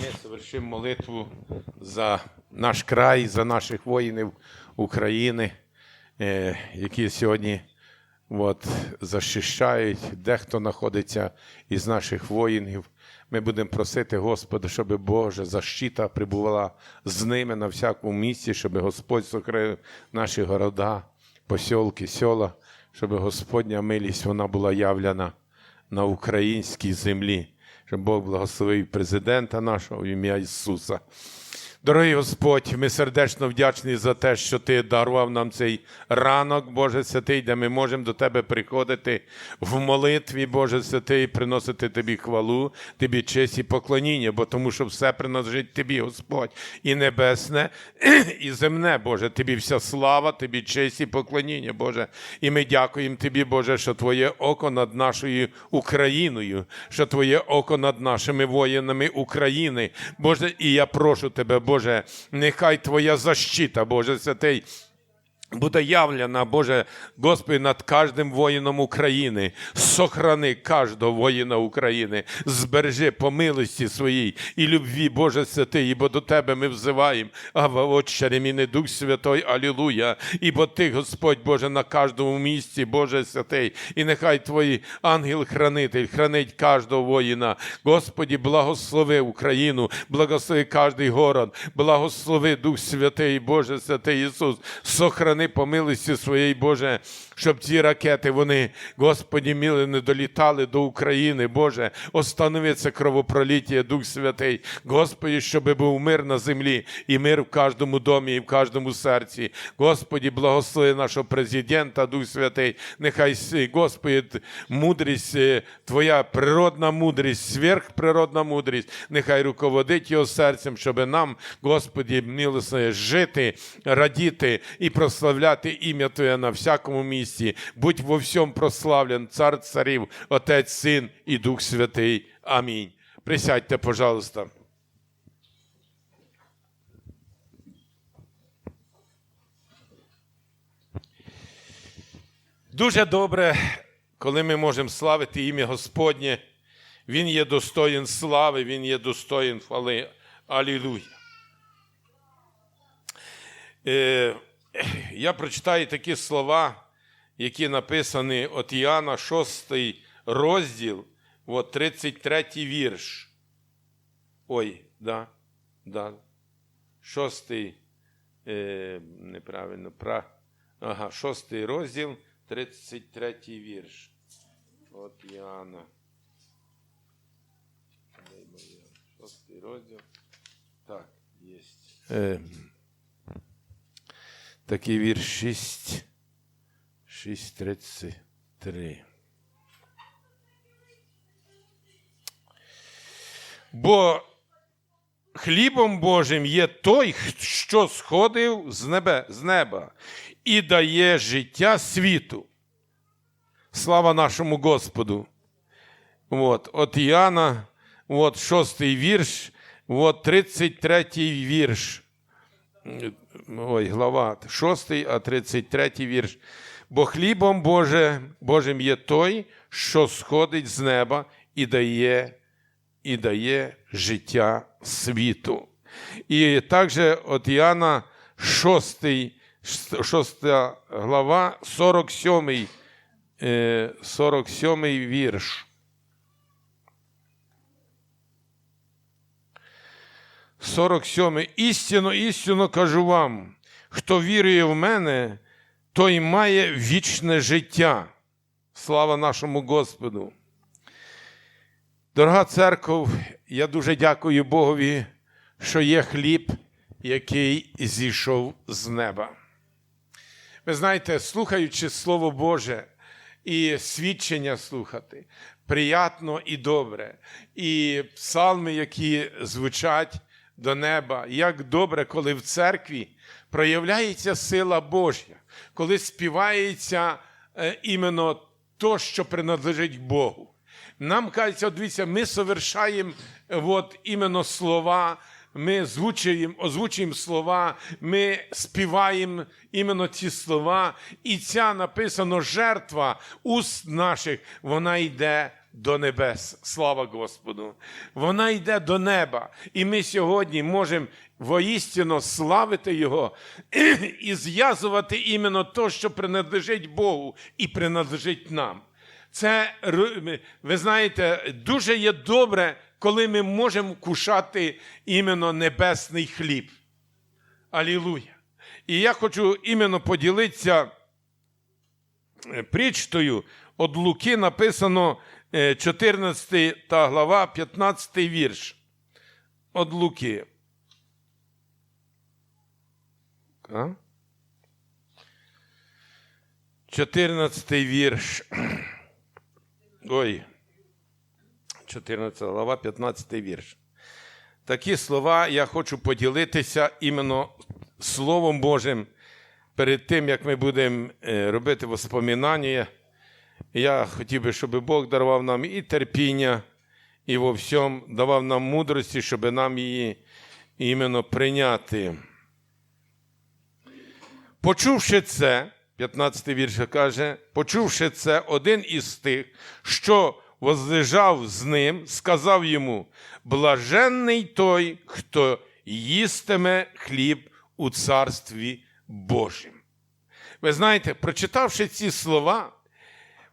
ми совершимо молитву за наш край, за наших воїнів України, е, які сьогодні от, захищають, дехто знаходиться із наших воїнів. Ми будемо просити Господа, щоб Божа защита прибувала з ними на всякому місці, щоб Господь сохранив наші города, посілки, села, щоб Господня милість вона була явлена на українській землі, щоб Бог благословив президента нашого в ім'я Ісуса. Дорогий Господь, ми сердечно вдячні за те, що Ти дарував нам цей ранок, Боже Святий, де ми можемо до Тебе приходити в молитві, Боже Святий, приносити Тобі хвалу, Тобі честь і поклоніння, бо тому що все принадлежить Тобі, Господь, і небесне, і земне, Боже, Тобі вся слава, Тобі честь і поклоніння, Боже. І ми дякуємо Тобі, Боже, що Твоє око над нашою Україною, що Твоє око над нашими воїнами України. Боже, і я прошу Тебе, Боже, нехай Твоя защита, Боже Святий. Буде явлена, Боже, Господи, над кожним воїном України. Сохрани кожного воїна України, збережи по милості своїй і любві, Боже святий, бо до Тебе ми взиваємо. Ава, Отче, реміни, Дух Святой, Алілуя. Ібо Ти, Господь Боже, на кожному місці, Боже святий, і нехай Твій ангел-хранитель хранить кожного воїна. Господі, благослови Україну, благослови кожний город, благослови Дух Святий, Боже святий Ісус, сохрани по милості своєї, Боже, щоб ці ракети, вони, Господі, міли не долітали до України, Боже, останови це кровопроліття, Дух Святий, Господі, щоб був мир на землі і мир в кожному домі і в кожному серці. Господі, благослови нашого президента, Дух Святий, нехай, си- Господи, мудрість, е, Твоя природна мудрість, сверхприродна мудрість, нехай руководить його серцем, щоб нам, Господі, милосно жити, радіти і прославляти ім'я Твоє на всякому місці. Будь во всьому прославлен, цар царів, Отець, Син і Дух Святий. Амінь. Присядьте, пожалуйста. Дуже добре, коли ми можемо славити ім'я Господнє. Він є достоїн слави, Він є достоїн хвали. Алілуя. Я прочитаю такі слова, які написані от Іоанна 6 розділ, от 33 вірш. Ой, да, да. Шостий, е, неправильно, пра, ага, шостий розділ, 33 вірш. От Іоанна. Шостий розділ. Так, є. Е, такий вірш 6, 6.33. Бо хлібом Божим є той, що сходив з, небе, з неба і дає життя світу. Слава нашому Господу. От, от Іоанна, от шостий вірш, от 33 вірш. Ой, глава 6, а 33 вірш. Бо хлібом Боже, Божим є той, що сходить з неба і дає, і дає життя світу. І також от Іоанна 6, 6 глава, 47, е, 47 вірш. 47. Істинно, істинно кажу вам, хто вірує в мене, той має вічне життя. Слава нашому Господу. Дорога церков, я дуже дякую Богові, що є хліб, який зійшов з неба. Ви знаєте, слухаючи Слово Боже і свідчення слухати, приятно і добре. І псалми, які звучать до неба, як добре, коли в церкві проявляється сила Божя, коли співається е, іменно то, що принадлежить Богу. Нам кажеться, дивіться, ми совершаємо е, от, іменно слова, ми озвучуємо, озвучуємо слова, ми співаємо іменно ці слова, і ця написано жертва уст наших, вона йде до небес. Слава Господу! Вона йде до неба. І ми сьогодні можемо воістину славити Його і зв'язувати іменно то, що принадлежить Богу і принадлежить нам. Це, ви знаєте, дуже є добре, коли ми можемо кушати іменно небесний хліб. Алілуя! І я хочу іменно поділитися е, притчтою. От Луки написано 14 та глава, 15 вірш. От Луки. А? 14 вірш. Ой. 14 глава, 15 вірш. Такі слова я хочу поділитися іменно Словом Божим перед тим, як ми будемо е, робити воспоминання. Я хотів би, щоб Бог дарував нам і терпіння, і во всьому давав нам мудрості, щоб нам її іменно прийняти. Почувши це, 15 вірш каже, почувши це, один із тих, що возлежав з ним, сказав йому: Блаженний той, хто їстиме хліб у царстві Божім. Ви знаєте, прочитавши ці слова,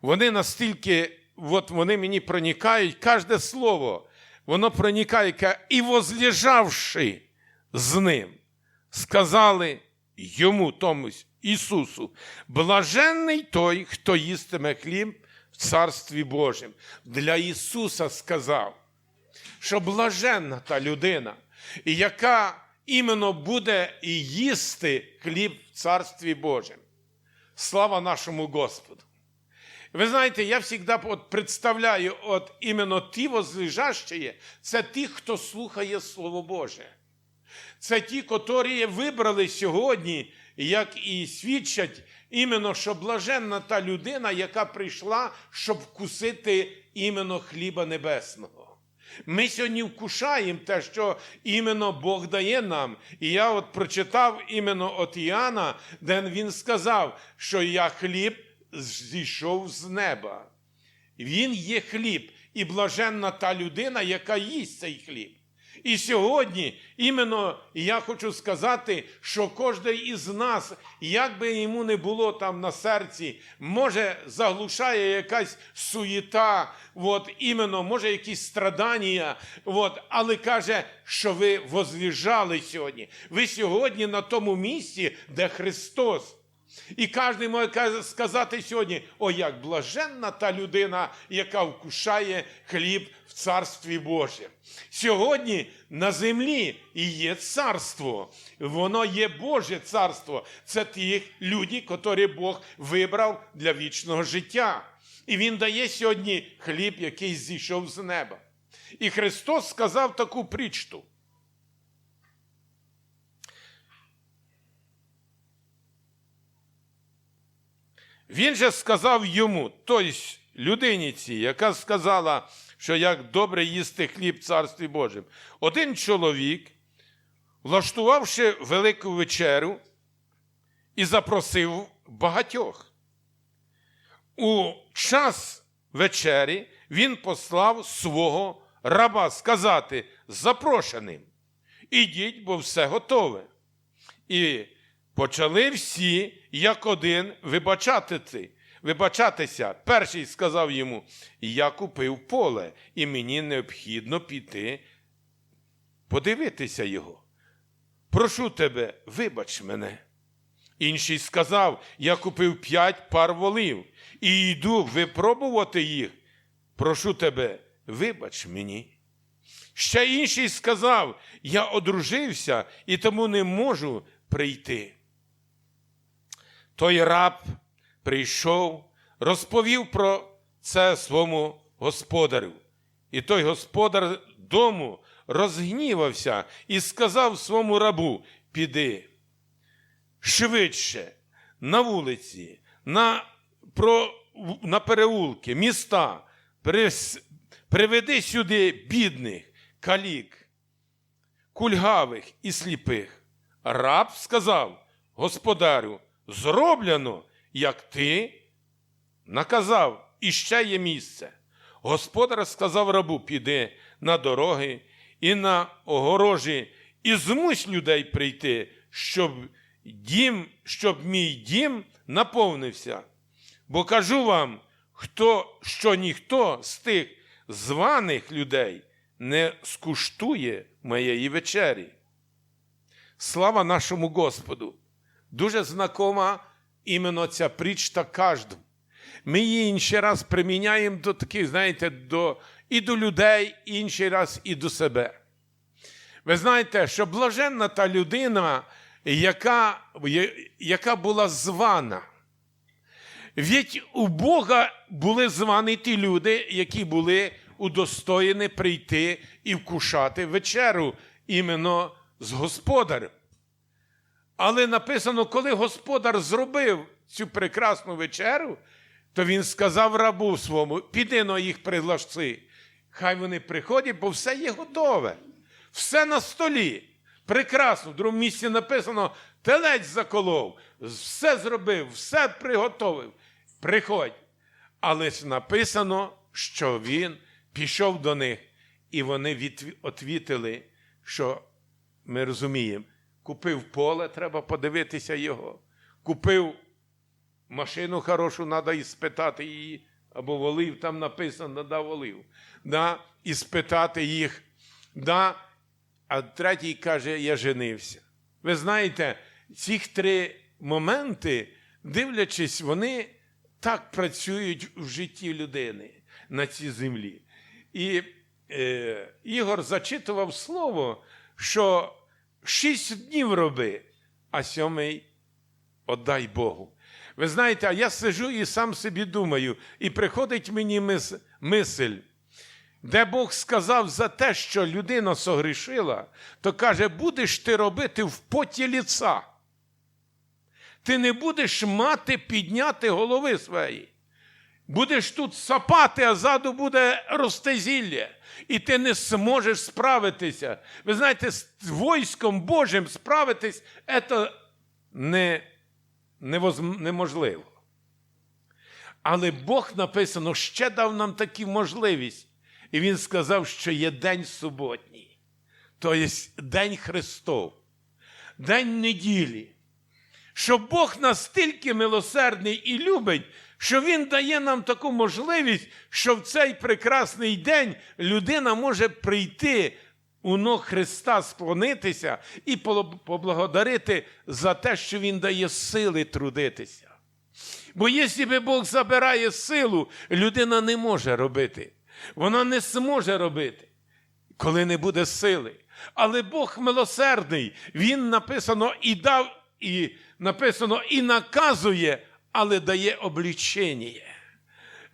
вони настільки, от вони мені проникають, кожне слово, воно проникає, і возлежавши з ним, сказали йому, тому Ісусу, блаженний той, хто їстиме хліб в Царстві Божім. Для Ісуса сказав, що блаженна та людина, яка іменно буде їсти хліб в Царстві Божим. Слава нашому Господу! Ви знаєте, я завжди от представляю, от іменно ті возлежащі, це ті, хто слухає Слово Боже. Це ті, котрі вибрали сьогодні, як і свідчать, іменно, що блаженна та людина, яка прийшла, щоб вкусити іменно хліба небесного. Ми сьогодні вкушаємо те, що іменно Бог дає нам. І я от прочитав іменно от Іоанна, де він сказав, що я хліб зійшов з неба. Він є хліб, і блаженна та людина, яка їсть цей хліб. І сьогодні іменно я хочу сказати, що кожен із нас, як би йому не було там на серці, може заглушає якась суєта, от, іменно, може якісь страдання, от, але каже, що ви возлежали сьогодні. Ви сьогодні на тому місці, де Христос. І кожен може сказати сьогодні: о, як блаженна та людина, яка вкушає хліб в Царстві Божому. Сьогодні на землі є царство, воно є Боже царство. Це ті люди, котрі Бог вибрав для вічного життя. І Він дає сьогодні хліб, який зійшов з неба. І Христос сказав таку притчу. Він же сказав йому, тобто людині цій, яка сказала, що як добре їсти хліб Царстві Божому. Один чоловік, влаштувавши велику вечерю, і запросив багатьох. У час вечері він послав свого раба сказати запрошеним: Ідіть, бо все готове. І почали всі, як один, вибачати, вибачатися. Перший сказав йому: Я купив поле, і мені необхідно піти подивитися його. Прошу тебе, вибач мене. Інший сказав: Я купив п'ять пар волів і йду випробувати їх. Прошу тебе, вибач мені. Ще інший сказав: Я одружився і тому не можу прийти. Той раб прийшов, розповів про це своєму господарю. І той господар дому розгнівався і сказав своєму рабу: Піди швидше на вулиці, на, про, на переулки, міста, приведи сюди бідних, калік, кульгавих і сліпих. Раб сказав господарю, зроблено, як ти наказав, і ще є місце. Господар сказав рабу: піди на дороги і на огорожі, і змусь людей прийти, щоб дім, щоб мій дім наповнився. Бо кажу вам, хто, що ніхто з тих званих людей не скуштує моєї вечері. Слава нашому Господу! Дуже знакома іменно ця притча кожному. Ми її інший раз приміняємо до таких, знаєте, до, і до людей, інший раз і до себе. Ви знаєте, що блаженна та людина, яка, яка була звана. Ведь у Бога були звані ті люди, які були удостоєні прийти і вкушати вечеру іменно з господарем. Але написано, коли господар зробив цю прекрасну вечеру, то він сказав рабу своєму: піди на їх приглашси. Хай вони приходять, бо все є готове. Все на столі. Прекрасно. В другому місці написано: телець заколов, все зробив, все приготовив. Приходь. Але написано, що він пішов до них, і вони відвітили, що ми розуміємо, купив поле, треба подивитися його. Купив машину хорошу, треба і спитати її, або волив, там написано, надав волив. Да? І спитати їх. Да? А третій каже, я женився. Ви знаєте, ці три моменти, дивлячись, вони так працюють в житті людини на цій землі. І е, Ігор зачитував слово, що шість днів роби, а сьомий отдай Богу. Ви знаєте, а я сижу і сам собі думаю, і приходить мені мис, мисль, де Бог сказав за те, що людина согрішила, то каже, будеш ти робити в поті ліца. Ти не будеш мати підняти голови свої. Будеш тут сапати, а ззаду буде рости зілля. І ти не зможеш справитися. Ви знаєте, з войском Божим справитись це не, неможливо. Але Бог написано, ще дав нам таку можливість. І Він сказав, що є день суботній, тобто День Христов, День неділі. Що Бог настільки милосердний і любить, що Він дає нам таку можливість, що в цей прекрасний день людина може прийти у ног Христа, склонитися і поблагодарити за те, що Він дає сили трудитися. Бо якщо Бог забирає силу, людина не може робити. Вона не зможе робити, коли не буде сили. Але Бог милосердний, Він написано і дав, і написано і наказує, але дає облічення.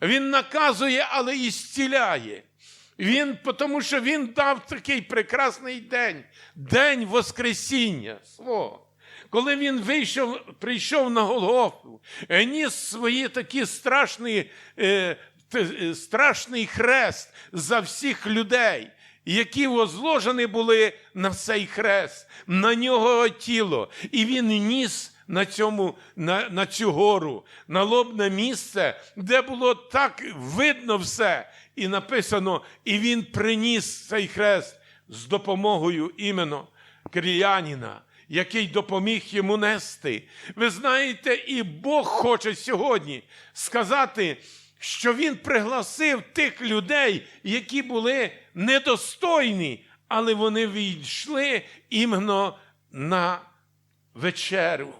Він наказує, але і зціляє. Він, тому що він дав такий прекрасний день, день Воскресіння свого. Коли він вийшов, прийшов на Голгофу, ніс свої такі страшні, е, е, страшний хрест за всіх людей, які возложені були на цей хрест, на нього тіло. І він ніс на, цьому, на, на цю гору, на лобне місце, де було так видно все. І написано, і він приніс цей хрест з допомогою іменно Киріянина, який допоміг йому нести. Ви знаєте, і Бог хоче сьогодні сказати, що Він пригласив тих людей, які були недостойні, але вони війшли іменно на вечерю.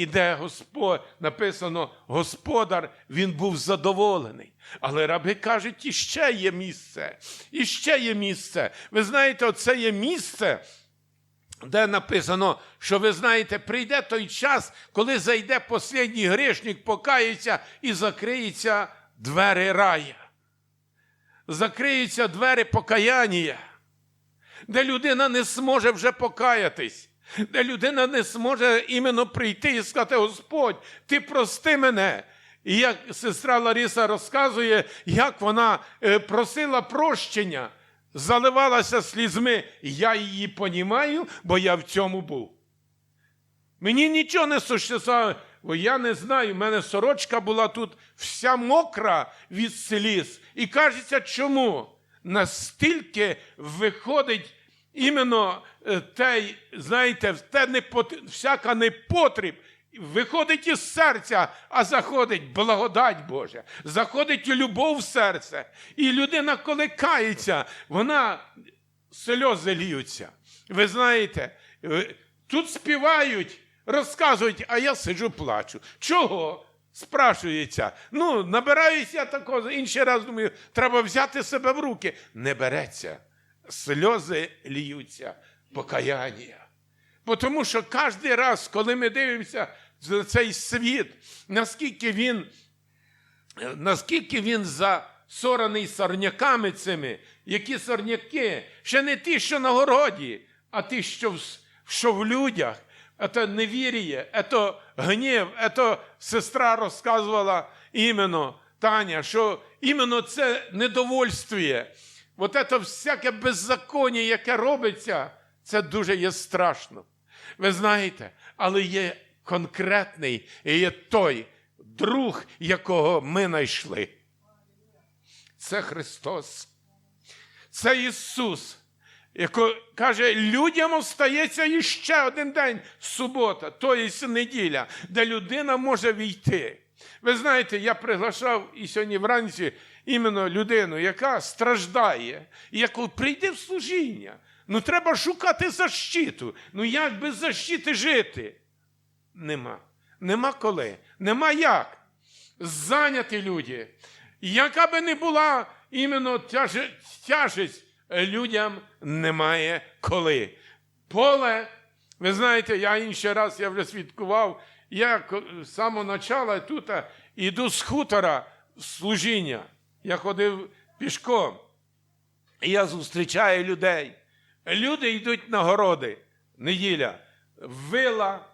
І де Господь написано, Господар, він був задоволений. Але раби кажуть, іще є місце, іще є місце. Ви знаєте, оце є місце, де написано, що ви знаєте, прийде той час, коли зайде послідній грішник, покається і закриються двері рая. Закриються двері покаяння, де людина не зможе вже покаятись. Де людина не зможе іменно прийти і сказати, Господь, ти прости мене. І як сестра Лариса розказує, як вона е, просила прощення, заливалася слізьми. Я її понімаю, бо я в цьому був. Мені нічого не существує. Бо я не знаю, в мене сорочка була тут вся мокра від сліз. І кажеться, чому? Настільки виходить іменно те, знаєте, те непот... всяка непотріб. Виходить із серця, а заходить благодать Божа, заходить любов в серце. І людина, коли кається, вона сльози ліються. Ви знаєте, е, тут співають, розказують, а я сиджу плачу. Чого? Спрашується. Ну, набираюся такого, інший раз думаю, треба взяти себе в руки. Не береться Сльози ліються, покаяння. Бо Тому що кожен раз, коли ми дивимося на цей світ, наскільки він, наскільки він засораний сорняками цими, які сорняки, ще не ті, що на городі, а ті, що в, що в людях. Это невір'я, это гнів, это сестра розказувала іменно Таня, що іменно це недовольствує. От це всяке беззаконня, яке робиться, це дуже є страшно. Ви знаєте, але є конкретний і є той друг, якого ми знайшли. Це Христос. Це Ісус, який каже, людям остається іще один день субота, тобто неділя, де людина може війти. Ви знаєте, я приглашав і сьогодні вранці іменно людину, яка страждає, і яку прийде в служіння. Ну треба шукати защиту. Ну як без защити жити? Нема. Нема коли. Нема як. Зайняті люди. Яка би не була іменно тяже- тяжесть, людям немає коли. Поле, ви знаєте, я інший раз я вже свідкував, я з самого начала тут іду з хутора в служіння. Я ходив пішком. І я зустрічаю людей. Люди йдуть на городи. Неділя. Вила,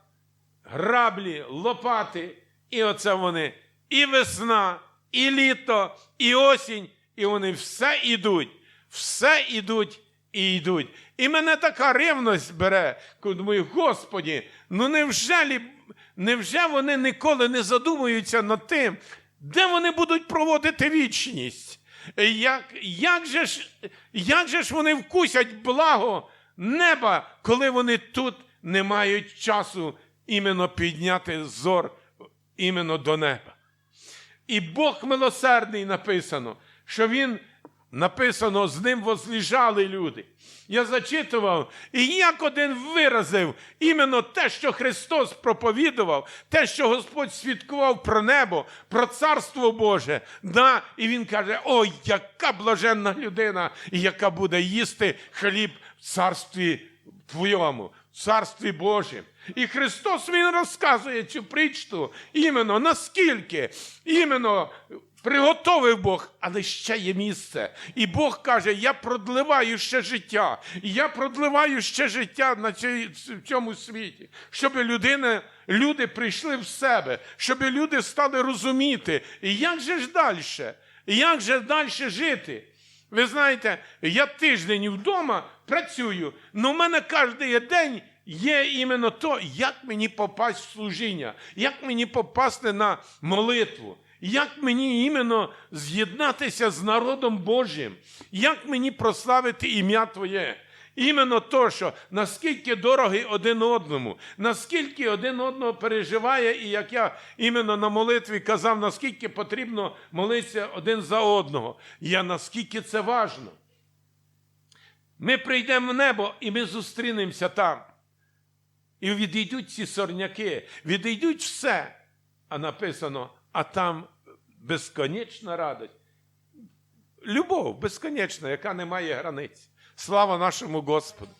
граблі, лопати. І оце вони і весна, і літо, і осінь, і вони все йдуть, все йдуть і йдуть. І мене така ревність бере, думаю, Господі, ну невже, лі- невже вони ніколи не задумуються над тим, де вони будуть проводити вічність? Як, як, же ж, як же ж вони вкусять благо неба, коли вони тут не мають часу іменно підняти зор іменно до неба? І Бог милосердний написано, що Він написано, з ним возліжали люди. Я зачитував, і як один виразив іменно те, що Христос проповідував, те, що Господь свідкував про небо, про царство Боже. Да, і він каже: ой, яка блаженна людина, і яка буде їсти хліб в царстві Твоєму, в царстві Божім. І Христос Він розказує цю притчу іменно наскільки, іменно приготовив Бог, але ще є місце. І Бог каже: Я продливаю ще життя, я продливаю ще життя на цій, в цьому світі, щоб людина, люди прийшли в себе, щоб люди стали розуміти, як же ж далі? Як же далі жити? Ви знаєте, я тиждень вдома працюю, але в мене кожен день є іменно то, як мені попасть в служіння, як мені попасти на молитву, як мені іменно з'єднатися з народом Божим, як мені прославити ім'я Твоє. Іменно то, що наскільки дорогий один одному, наскільки один одного переживає, і як я іменно на молитві казав, наскільки потрібно молитися один за одного. Я наскільки це важно. Ми прийдемо в небо і ми зустрінемося там. І відійдуть ці сорняки, відійдуть все. А написано, а там безконечна радость. Любов безконечна, яка не має границь. Слава нашому Господу.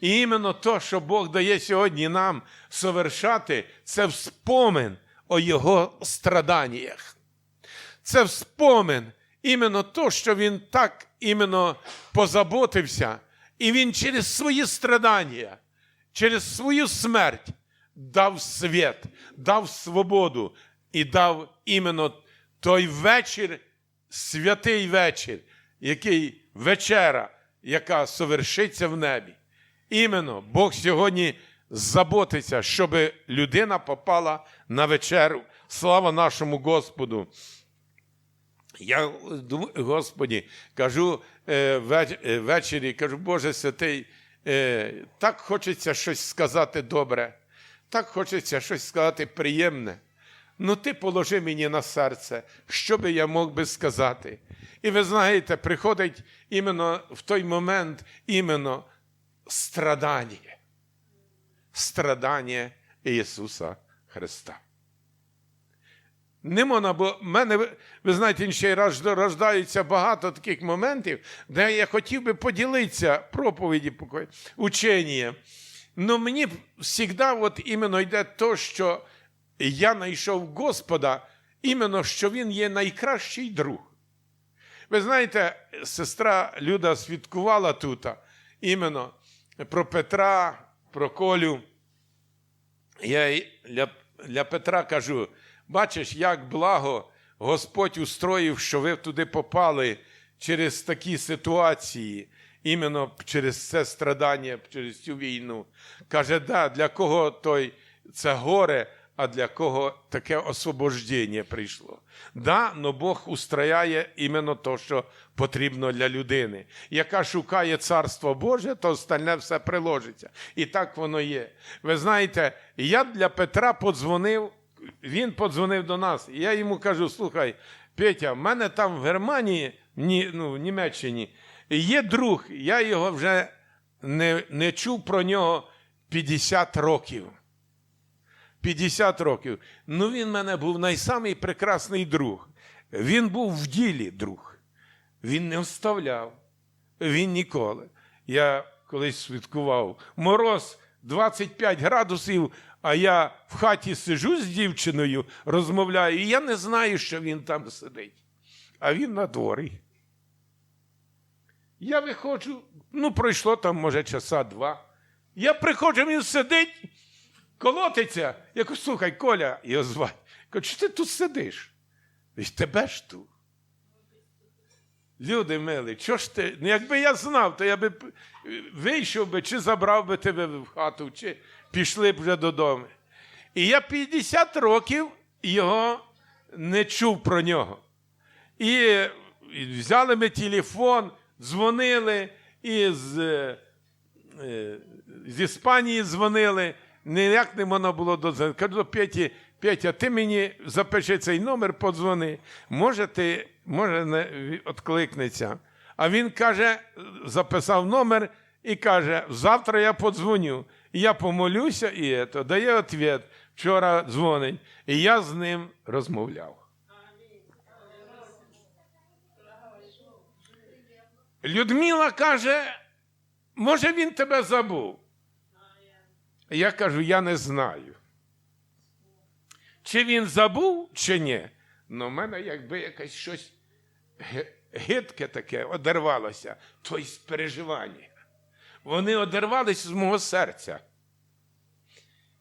І іменно то, що Бог дає сьогодні нам совершати, це вспомин о Його страданнях. Це вспомин іменно то, що Він так іменно позаботився, і Він через свої страдання, через свою смерть дав світ, дав свободу і дав іменно той вечір, святий вечір, який вечера, яка совершиться в небі. Іменно Бог сьогодні заботиться, щоб людина попала на вечеру. Слава нашому Господу. Я Господі, кажу е, е, ввечері, кажу, Боже святий, е, так хочеться щось сказати добре, так хочеться щось сказати приємне. Ну, ти положи мені на серце, що би я мог би сказати. І ви знаєте, приходить іменно в той момент іменно страдання. Страдання Ісуса Христа. Не можна, бо мене, ви- знаєте, ще раз рождаються багато таких моментів, де я хотів би поділитися проповіді, поки- учення. Ну мені завжди іменно йде то, що я знайшов Господа, іменно що Він є найкращий друг. Ви знаєте, сестра Люда свідкувала тут іменно про Петра, про Колю. Я для, для Петра кажу: бачиш, як благо Господь устроїв, що ви туди попали через такі ситуації, іменно через це страдання, через цю війну. Каже, да, для кого той це горе, а для кого таке освобождення прийшло. Да, но Бог устрояє іменно то, що потрібно для людини. Яка шукає царство Боже, то остальне все приложиться. І так воно є. Ви знаєте, я для Петра подзвонив, він подзвонив до нас. І я йому кажу: слухай, Петя, в мене там в Германії, ні, ну, в Німеччині, є друг, я його вже не, не чув про нього 50 років. 50 років. Ну, він мене був найсамий прекрасний друг. Він був в ділі друг. Він не оставляв. Він ніколи. Я колись свідкував. Мороз 25 градусів, а я в хаті сижу з дівчиною, розмовляю, і я не знаю, що він там сидить. А він на дворі. Я виходжу, ну, пройшло там, може, часа два. Я приходжу, він сидить, колотиться. Я слухай, Коля, його звать. Кажу, що ти тут сидиш? Він тебе ж тут. Люди милі, що ж ти? Ну, якби я знав, то я би вийшов би, чи забрав би тебе в хату, чи пішли б вже додому. І я 50 років його не чув про нього. І, і взяли ми телефон, дзвонили, і з, е, е, з Іспанії дзвонили. Ніяк не можна було дозвонити. Кажу до Петі, Петя, ти мені запиши цей номер, подзвони. Може, ти, може, не відкликнеться. А він каже, записав номер і каже: завтра я подзвоню. Я помолюся і це, дає відповідь. Вчора дзвонить. І я з ним розмовляв. Людмила каже, може він тебе забув. Я кажу, я не знаю. Чи він забув, чи ні. Ну, в мене якби якесь щось гидке таке одервалося, то із переживання. Вони одервалися з мого серця.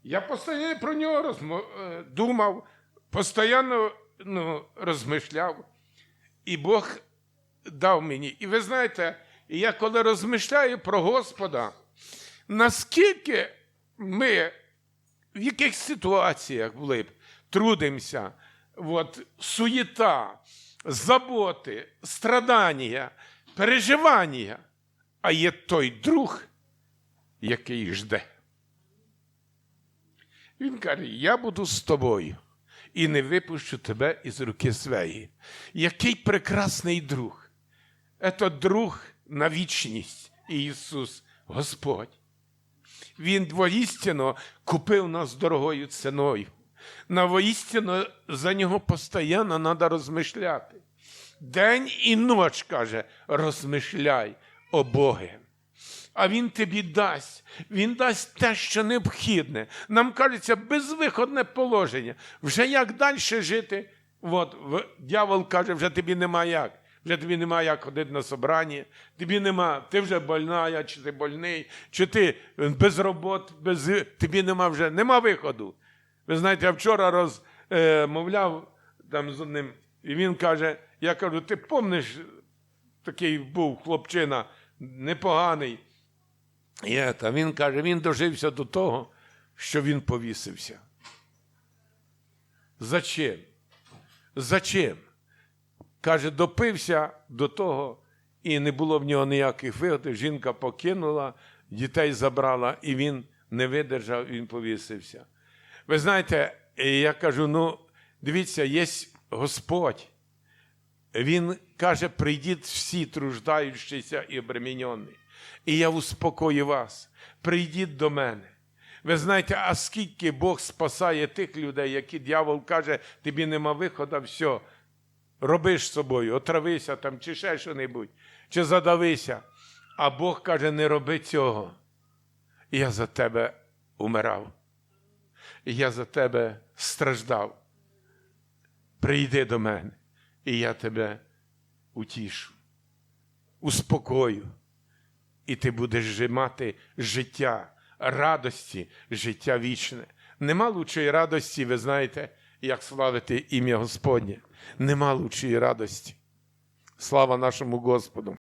Я постійно про нього розмо... е, думав, постійно ну, розмишляв. І Бог дав мені. І ви знаєте, я коли розмишляю про Господа, наскільки ми в яких ситуаціях були б трудимося, от, суєта, заботи, страдання, переживання, а є той друг, який жде. Він каже: Я буду з тобою і не випущу тебе із руки своєї. Який прекрасний друг! Це друг на вічність Ісус Господь. Він воістину купив нас дорогою ціною. На воістину за нього постійно треба розмишляти. День і ніч, каже, розмишляй, о Боге. А Він тобі дасть. Він дасть те, що необхідне. Нам кажеться, безвиходне положення. Вже як далі жити? От, дьявол каже, вже тобі нема як. Вже тобі нема як ходити на собрання, тобі нема, ти вже больна, чи ти больний, чи ти без робот, без, тобі нема вже, нема виходу. Ви знаєте, я вчора розмовляв там з одним, і він каже: я кажу, ти помниш, такий був хлопчина непоганий. І це, він каже, він дожився до того, що він повісився. Зачем? Зачем? Каже, допився до того, і не було в нього ніяких вигод. Жінка покинула, дітей забрала, і він не видержав, він повісився. Ви знаєте, я кажу: ну, дивіться, є Господь. Він каже: прийдіть всі труждаючіся і обременені, і я успокою вас. Прийдіть до мене. Ви знаєте, а скільки Бог спасає тих людей, які дьявол каже, тобі нема виходу, все, робиш з собою, отравися там, чи ще що-небудь, чи задавися. А Бог каже, не роби цього. Я за тебе умирав. Я за тебе страждав. Прийди до мене, і я тебе утішу, успокою, і ти будеш мати життя, радості, життя вічне. Нема лучшої радості, ви знаєте, як славити ім'я Господнє. Нема лучшої радості. Слава нашому Господу.